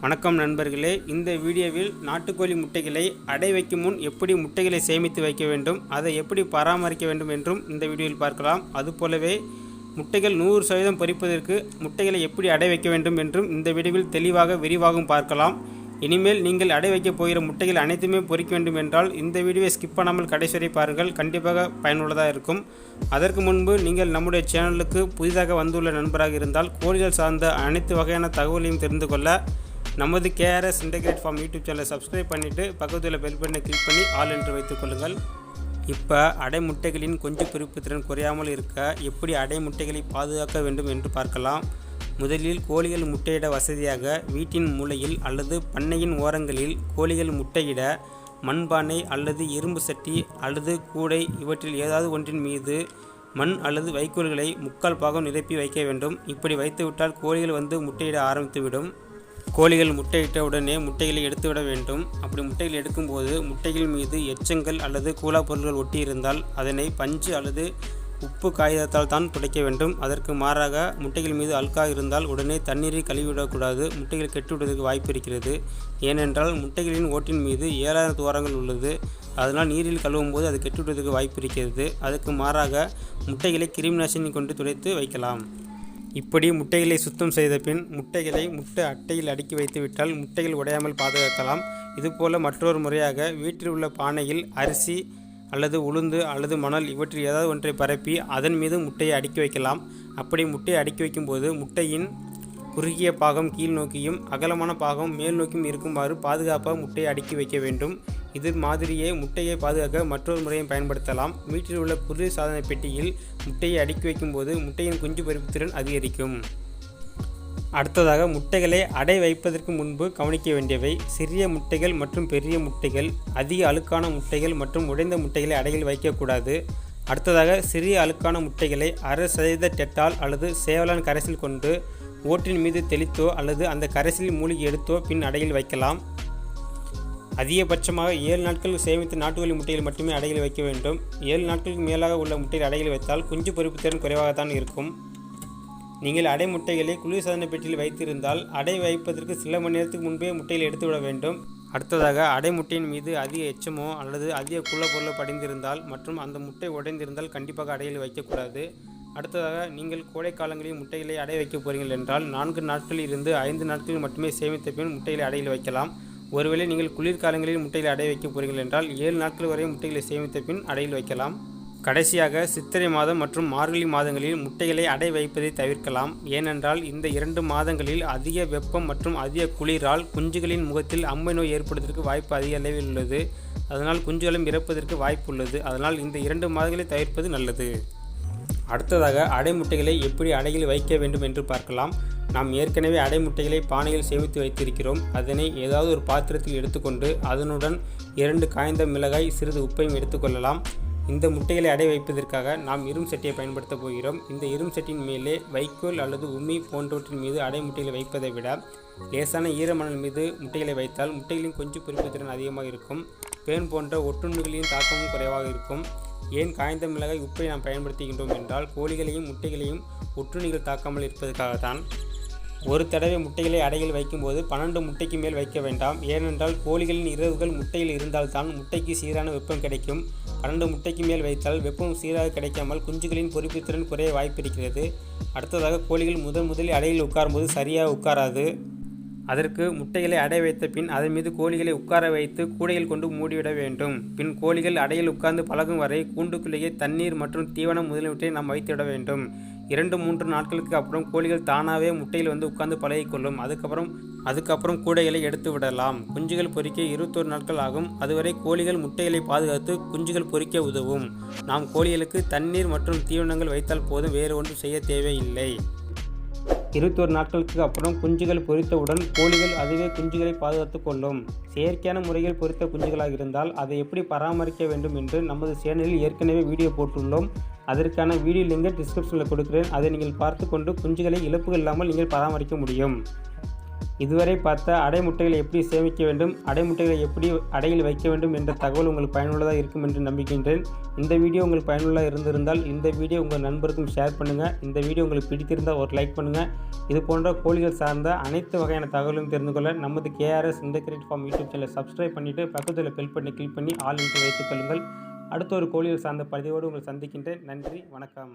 வணக்கம் நண்பர்களே. இந்த வீடியோவில் நாட்டுக்கோழி முட்டைகளை அடை வைக்கும் முன் எப்படி முட்டைகளை சேமித்து வைக்க வேண்டும் அதை எப்படி பராமரிக்க வேண்டும் என்றும் இந்த வீடியோவில் பார்க்கலாம். அதுபோலவே முட்டைகள் நூறு சதவீதம் பொறிப்பதற்கு முட்டைகளை எப்படி அடை வைக்க வேண்டும் என்றும் இந்த வீடியோவில் தெளிவாக விரிவாகவும் பார்க்கலாம். இனிமேல் நீங்கள் அடை வைக்கப் போகிற முட்டைகள் அனைத்துமே பொறிக்க வேண்டும் என்றால் இந்த வீடியோவை ஸ்கிப் பண்ணாமல் கடைசி வரை பாருங்கள். கண்டிப்பாக பயனுள்ளதாக இருக்கும். அதற்கு முன்பு நீங்கள் நம்முடைய சேனலுக்கு புதிதாக வந்துள்ள நண்பராக இருந்தால் கோழிகள் சார்ந்த அனைத்து வகையான தகவலையும் தெரிந்து கொள்ள நமது கேஆர்எஸ் இன்டகிரேட் ஃபார்ம் யூடியூப் சேனலை சப்ஸ்கிரைப் பண்ணிவிட்டு பக்கத்தில் பெல் பட்டனை கிளிக் பண்ணி ஆல் என்று வைத்துக் கொள்ளுங்கள். இப்போ அடை முட்டைகளின் கொஞ்சு பிரிப்பு திறன் குறையாமல் இருக்க எப்படி அடை முட்டைகளை பாதுகாக்க வேண்டும் என்று பார்க்கலாம். முதலில் கோழிகள் முட்டையிட வசதியாக வீட்டின் மூலையில் அல்லது பண்ணையின் ஓரங்களில் கோழிகள் முட்டையிட மண்பானை அல்லது இரும்பு சட்டி அல்லது கூடை இவற்றில் ஏதாவது ஒன்றின் மீது மண் அல்லது வைக்கோல்களை முக்கால் பாகம் நிரப்பி வைக்க வேண்டும். இப்படி வைத்துவிட்டால் கோழிகள் வந்து முட்டையிட ஆரம்பித்துவிடும். கோழிகள் முட்டையிட்ட உடனே முட்டைகளை எடுத்துவிட வேண்டும். அப்படி முட்டைகள் எடுக்கும்போது முட்டைகள் மீது எச்சங்கள் அல்லது கூலா பொருட்கள் ஒட்டி இருந்தால் அதனை பஞ்சு அல்லது உப்பு காகிதத்தால் தான் துடைக்க வேண்டும். அதற்கு மாறாக முட்டைகள் மீது அல்கா இருந்தால் உடனே தண்ணீரை கழுவிவிடக்கூடாது முட்டைகள் கெட்டுவிடுவதற்கு வாய்ப்பு இருக்கிறது. ஏனென்றால் முட்டைகளின் ஓட்டின் மீது ஏழாயிரம் துவாரங்கள் உள்ளது. அதனால் நீரில் கழுவும் போது அது கெட்டுவிடுவதற்கு வாய்ப்பு இருக்கிறது. அதற்கு மாறாக முட்டைகளை கிருமி நாசினி கொண்டு துடைத்து வைக்கலாம். இப்படி முட்டைகளை சுத்தம் செய்த பின் முட்டைகளை முட்டை அட்டையில் அடுக்கி வைத்துவிட்டால் முட்டைகள் உடையாமல் பாதுகாக்கலாம். இதுபோல மற்றொரு முறையாக வீட்டில் உள்ள பானையில் அரிசி அல்லது உளுந்து அல்லது மணல் இவற்றில் ஏதாவது ஒன்றை பரப்பி அதன் மீது முட்டையை அடுக்கி வைக்கலாம். அப்படி முட்டையை அடுக்கி வைக்கும்போது முட்டையின் குறுகிய பாகம் கீழ் நோக்கியும் அகலமான பாகம் மேல் நோக்கியும் இருக்குமாறு பாதுகாப்பாக முட்டையை அடுக்கி வைக்க வேண்டும். இது மாதிரியே முட்டையை பாதுகாக்க மற்றொரு முறையும் பயன்படுத்தலாம். வீட்டில் உள்ள குளிர் சாதன பெட்டியில் முட்டையை அடுக்கி வைக்கும்போது முட்டையின் குஞ்சு பொறிப்பு திறன் அதிகரிக்கும். அடுத்ததாக முட்டைகளை அடை வைப்பதற்கு முன்பு கவனிக்க வேண்டியவை சிறிய முட்டைகள் மற்றும் பெரிய முட்டைகள் அதிக அழுக்கான முட்டைகள் மற்றும் உடைந்த முட்டைகளை அடையில் வைக்கக்கூடாது. அடுத்ததாக சிறிய அழுக்கான முட்டைகளை அரை சதவீத டெட்டால் அல்லது சேவலான் கரைசல் கொண்டு ஓட்டின் மீது தெளித்தோ அல்லது அந்த கரைசலில் மூழ்கி எடுத்தோ பின் அடையில் வைக்கலாம். அதிகபட்சமாக ஏழு நாட்கள் சேமித்து நாட்டுக்கோழி முட்டையில் மட்டுமே அடையில் வைக்க வேண்டும். ஏழு நாட்களுக்கு மேலாக உள்ள முட்டையில் அடையில் வைத்தால் குஞ்சு பொறுப்பு திறன் குறைவாகத்தான் இருக்கும். நீங்கள் அடை முட்டைகளை குளிர்சாதன பெட்டியில் வைத்திருந்தால் அடை வைப்பதற்கு சில மணி நேரத்துக்கு முன்பே முட்டையில் எடுத்துவிட வேண்டும். அடுத்ததாக அடை முட்டையின் மீது அதிக எச்சமோ அல்லது அதிக குள்ள பொருளோ படிந்திருந்தால் மற்றும் அந்த முட்டை உடைந்திருந்தால் கண்டிப்பாக அடையில் வைக்கக்கூடாது. அடுத்ததாக நீங்கள் கோடை காலங்களில் முட்டைகளை அடை வைக்க போகிறீர்கள் என்றால் நான்கு நாட்களில் இருந்து ஐந்து நாட்களில் மட்டுமே சேமித்த பின் முட்டைகளை அடையில் வைக்கலாம். ஒருவேளை நீங்கள் குளிர்காலங்களில் முட்டைகளை அடை வைக்க போகிறீர்கள் என்றால் ஏழு நாட்கள் வரை முட்டைகளை சேமித்த பின் அடையில் வைக்கலாம். கடைசியாக சித்திரை மாதம் மற்றும் மார்கழி மாதங்களில் முட்டைகளை அடை வைப்பதை தவிர்க்கலாம். ஏனென்றால் இந்த இரண்டு மாதங்களில் அதிக வெப்பம் மற்றும் அதிக குளிரால் குஞ்சுகளின் முகத்தில் அம்மை நோய் ஏற்படுவதற்கு வாய்ப்பு அதிக அளவில் உள்ளது. அதனால் குஞ்சுகளும் இறப்பதற்கு வாய்ப்பு உள்ளது. அதனால் இந்த இரண்டு மாதங்களை தவிர்ப்பது நல்லது. அடுத்ததாக அடை முட்டைகளை எப்படி அடையில் வைக்க வேண்டும் என்று பார்க்கலாம். நாம் ஏற்கனவே அடை முட்டைகளை பானையில் சேமித்து வைத்திருக்கிறோம். அதனை ஏதாவது ஒரு பாத்திரத்தில் எடுத்துக்கொண்டு அதனுடன் இரண்டு காய்ந்த மிளகாய் சிறிது உப்பையும் எடுத்துக்கொள்ளலாம் இந்த முட்டைகளை அடை வைப்பதற்காக நாம் இரும் சட்டியை பயன்படுத்தப் போகிறோம். இந்த இரும் சட்டியின் மேலே வைக்கோல் அல்லது உமி போன்றவற்றின் மீது அடை முட்டைகளை வைப்பதை விட லேசான ஈரமணல் மீது முட்டைகளை வைத்தால் முட்டைகளின் கொஞ்சம் பொறுப்பு திறன் அதிகமாக இருக்கும். பேன் போன்ற ஒட்டுண்ணிகளின் தாக்கமும் குறைவாக இருக்கும். ஏன் காய்ந்த மிளகாய் உப்பை நாம் பயன்படுத்துகின்றோம் என்றால் கோழிகளையும் முட்டைகளையும் ஒட்டுண்ணிகள் தாக்காமல் இருப்பதற்காகத்தான். ஒரு தடவை முட்டைகளை அடையில் வைக்கும்போது பன்னெண்டு முட்டைக்கு மேல் வைக்க வேண்டாம். ஏனென்றால் கோழிகளின் இரவுகள் முட்டையில் இருந்தால்தான் முட்டைக்கு சீரான வெப்பம் கிடைக்கும். பன்னெண்டு முட்டைக்கு மேல் வைத்தால் வெப்பம் சீராக கிடைக்காமல் குஞ்சுகளின் பொறுப்புத்திறன் குறைய வாய்ப்பிருக்கிறது. அடுத்ததாக கோழிகள் முதன் முதலில் அடையில் உட்காரும்போது சரியாக உட்காராது. அதற்கு முட்டைகளை அடை வைத்த பின் அதன் மீது கோழிகளை உட்கார வைத்து கூடையில் கொண்டு மூடிவிட வேண்டும். பின் கோழிகள் அடையில் உட்கார்ந்து பழகும் வரை கூண்டுக்குள்ளேயே தண்ணீர் மற்றும் தீவனம் முதலியவற்றை நாம் வைத்துவிட வேண்டும். இரண்டு மூன்று நாட்களுக்கு அப்புறம் கோழிகள் தானாகவே முட்டையில் வந்து உட்கார்ந்து பழகிக்கொள்ளும். அதுக்கப்புறம் அதுக்கப்புறம் கூடைகளை எடுத்து விடலாம். குஞ்சுகள் பொறிக்க இருபத்தோரு நாட்கள் ஆகும். அதுவரை கோழிகள் முட்டைகளை பாதுகாத்து குஞ்சுகள் பொறிக்க உதவும். நாம் கோழிகளுக்கு தண்ணீர் மற்றும் தீவனங்கள் வைத்தால் போதும். வேறு ஒன்றும் செய்ய தேவையில்லை. இருபத்தோரு நாட்களுக்கு அப்புறம் குஞ்சுகள் பொரித்தவுடன் கோழிகள் அதுவே குஞ்சுகளை பாதுகாத்து கொள்ளும். செயற்கையான முறையில் பொரித்த குஞ்சுகளாக இருந்தால் அதை எப்படி பராமரிக்க வேண்டும் என்று நமது சேனலில் ஏற்கனவே வீடியோ போட்டுள்ளோம். அதற்கான வீடியோ லிங்கை டிஸ்கிரிப்ஷனில் கொடுக்கிறேன். அதை நீங்கள் பார்த்து கொண்டு குஞ்சுகளை இழப்புகள் இல்லாமல் நீங்கள் பராமரிக்க முடியும். இதுவரை பார்த்த அடைமுட்டைகளை எப்படி சேமிக்க வேண்டும் அடைமுட்டைகளை எப்படி அடையில் வைக்க வேண்டும் என்ற தகவல் உங்களுக்கு பயனுள்ளதாக இருக்கும் என்று நம்புகின்றேன். இந்த வீடியோ உங்களுக்கு பயனுள்ளதாக இருந்திருந்தால் இந்த வீடியோ உங்கள் நண்பருக்கும் ஷேர் பண்ணுங்கள் இந்த வீடியோ உங்களுக்கு பிடித்திருந்தால் ஒரு லைக் பண்ணுங்கள் இது போன்ற கோழிகள் சார்ந்த அனைத்து வகையான தகவலும் தெரிந்து கொள்ள நமது KRS integrate farm YouTube சேனலை சப்ஸ்கிரைப் பண்ணிவிட்டு பக்கத்தில் பெல் பண்ணி கிளிக் பண்ணி ஆல் என்று வைத்துக் கொள்ளுங்கள். அடுத்த ஒரு கோழிகள் சார்ந்த பதிவோடு உங்களை சந்திக்கின்றேன். நன்றி வணக்கம்.